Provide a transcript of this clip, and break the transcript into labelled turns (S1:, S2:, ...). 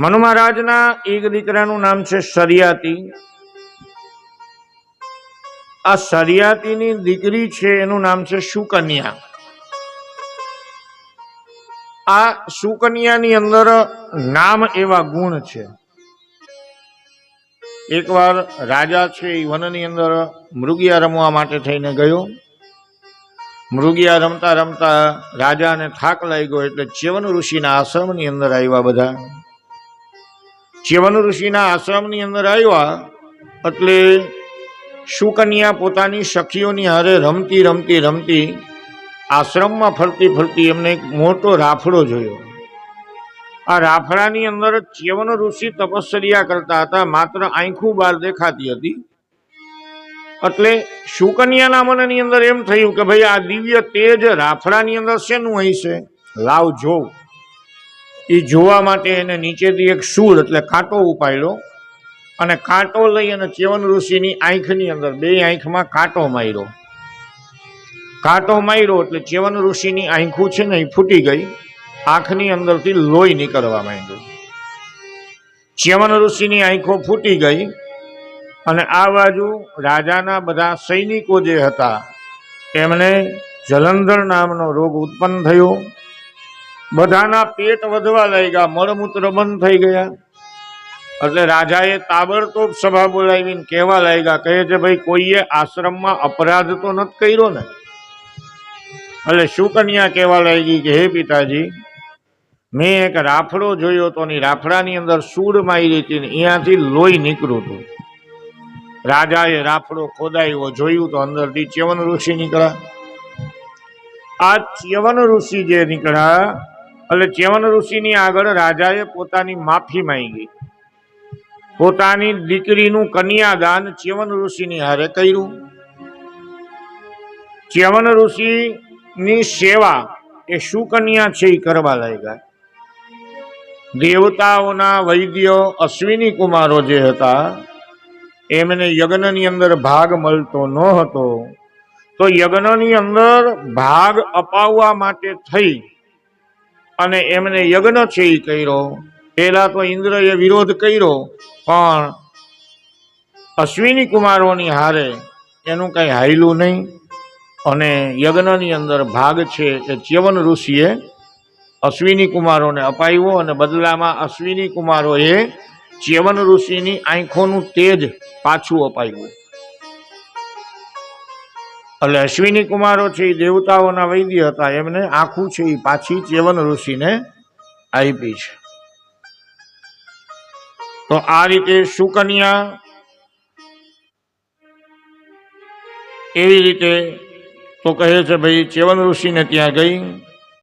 S1: મનુ મહારાજના એક દીકરાનું નામ છે સરિયાતી આ સરિયાતીની દીકરી છે, એનું નામ છે સુકન્યા. આ સુકન્યાની અંદર નામ એવા ગુણ છે. એકવાર રાજા છે, એ વનની અંદર મૃગિયા રમવા માટે થઈને ગયો. મૃગિયા રમતા રમતા રાજાને થાક લાગ્યો, એટલે ચેવન ઋષિના આશ્રમની અંદર આવ્યા બધા. ચ્યવન ઋષિના આશ્રમની અંદર આવ્યા, એટલે સુકન્યા પોતાની સખીઓની હારે રમતી રમતી રમતી આશ્રમમાં ફરતી ફરતી એમને એક મોટો રાફડો જોયો. આ રાફડાની અંદર ચ્યવન ઋષિ તપસ્યા કરતા હતા, માત્ર આંખું બહાર દેખાતી હતી. એટલે સુકન્યાના મનની અંદર એમ થયું કે ભાઈ આ દિવ્ય તેજ રાફડાની અંદર શેનું હશે? લાવ જોવ એ જોવા માટે એને નીચેથી એક શૂળ એટલે કાંટો ઉપાડ્યો અને કાંટો લઈ અને ચ્યવન ઋષિની આંખની અંદર, બે આંખમાં કાંટો માર્યો. કાંટો માર્યો એટલે ચ્યવન ઋષિની આંખું છે ને એ ફૂટી ગઈ, આંખની અંદરથી લોહી નીકળવા માંડ્યું. ચ્યવન ઋષિની આંખો ફૂટી ગઈ અને આ બાજુ રાજાના બધા સૈનિકો જે હતા, એમને જલંધર નામનો રોગ ઉત્પન્ન થયો. બધાના પેટ વધવા લાગ્યા, મળમૂત્ર બંધ થઈ ગયા. એટલે રાજાએ તાબડતોબ સભા બોલાવીને કહેવા લાગ્યા, કહે છે, ભાઈ, કોઈએ આશ્રમમાં અપરાધ તો નથી કર્યો ને? એટલે સુકન્યા કહેવા લાગી કે, હે પિતાજી, મેં એક રાફડો જોયો તો ની રાફડાની અંદર સૂડ મારી હતી ને અહીંયાથી લોહી નીકળ્યું હતું. રાજાએ રાફડો ખોદાયો, જોયું તો અંદરથી ચ્યવન ઋષિ નીકળ્યા. આ ચ્યવન ઋષિ જે નીકળ્યા એટલે ચ્યવન ઋષિની આગળ રાજાએ પોતાની માફી માંગી. પોતાની દીકરીનું કન્યાદાન ચ્યવન ઋષિની હારે કર્યું. ચ્યવન ઋષિની સેવા એ સુકન્યા છે એ કરવા લાગ્યા. દેવતાઓના વૈદ્યો અશ્વિની કુમારો જે હતા, એમને યજ્ઞની અંદર ભાગ મળતો ન હતો. તો યજ્ઞની અંદર ભાગ અપાવવા માટે થઈ અને એમને યજ્ઞ છે એ કર્યો. પહેલાં તો ઇન્દ્રએ વિરોધ કર્યો, પણ અશ્વિની કુમારોની હારે એનું કંઈ હાયલું નહીં. અને યજ્ઞની અંદર ભાગ છે એ ચ્યવન ઋષિએ અશ્વિની કુમારોને અપાવ્યો અને બદલામાં અશ્વિની કુમારોએ ચ્યવન ઋષિની આંખોનું તેજ પાછું અપાવ્યું. એટલે અશ્વિની કુમારો છે એ દેવતાઓના વૈદ્ય હતા. એમને આખું છે એ પાછી ચ્યવન ઋષિને આપી છે. તો આ રીતે સુકન્યા એવી રીતે તો કહે છે ભાઈ ચેવન ઋષિને ત્યાં ગઈ.